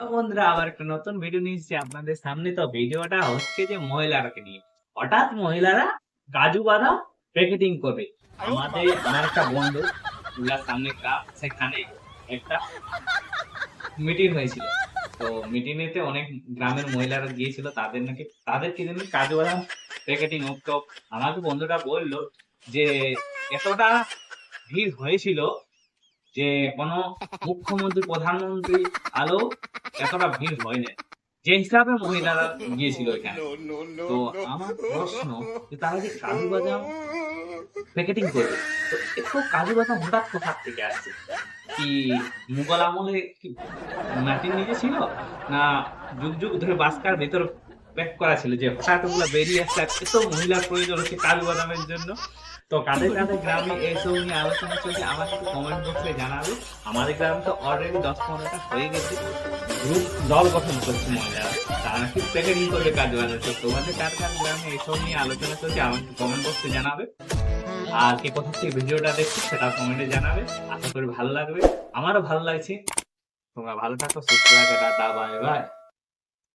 বন্ধুরা, আবার একটা নতুন ভিডিও আপনাদের সামনে। তো ভিডিওটা হচ্ছে যে মহিলারাকে নিয়ে। হঠাৎ মহিলারা কাজু বাদাম প্যাকেটিং করবে। আমাদের আমার একটা বন্ধু চুলার সামনে কাপ সেখানে একটা মিটিং হয়েছিল। তো অনেক গ্রামের মহিলারা গিয়েছিল, তাদের নাকি তাদের কি জানি কাজু বাদাম প্যাকেটিং তো আমাকে বন্ধুটা বলল যে, এতটা ভিড় হয়েছিল যে কোনো মুখ্যমন্ত্রী, প্রধানমন্ত্রী, আলো এতটা ভিড় হয় না যে হিসাবে মহিলারা গিয়েছিল এখানে। তো আমার প্রশ্ন যে তারা যে কাজু বাদাম প্যাকেটিং করবে? তো এত কাজু বাদাম হঠাৎ কোথা থেকে আসছে? কি মুঘল আমলে কি মাটির নিচে ছিল? না যুগ যুগ ধরে বাস্কার ভেতর প্যাক করা ছিল যে হঠাৎ ওগুলো বেরিয়ে আসছে? এত মহিলার প্রয়োজন হচ্ছে কাজু বাদামের জন্য। তো কাদের কাদের গ্রামে এইসব নিয়ে আলোচনা চলছে আমাকে কমেন্ট বক্সে জানাবে। আমাদের গ্রামে তো অলরেডি দশ পনেরোটা হয়ে গেছে। গ্রুপ দল গঠন করছে মহিলারা। তারা নাকি প্যাকেটিং করবে কাজ বানাচ্ছে তোমাদের কার কার গ্রামে এইসব নিয়ে আলোচনা চলছে আমাকে কমেন্ট বক্সে জানাবে। আর কে কোথা থেকে ভিডিওটা দেখছ সেটা কমেন্টে জানাবে। আশা করি ভালো লাগবে। আমারও ভালো লাগছে। তোমরা ভালো থাকো সুস্থ থাকো টাটা বাই বাই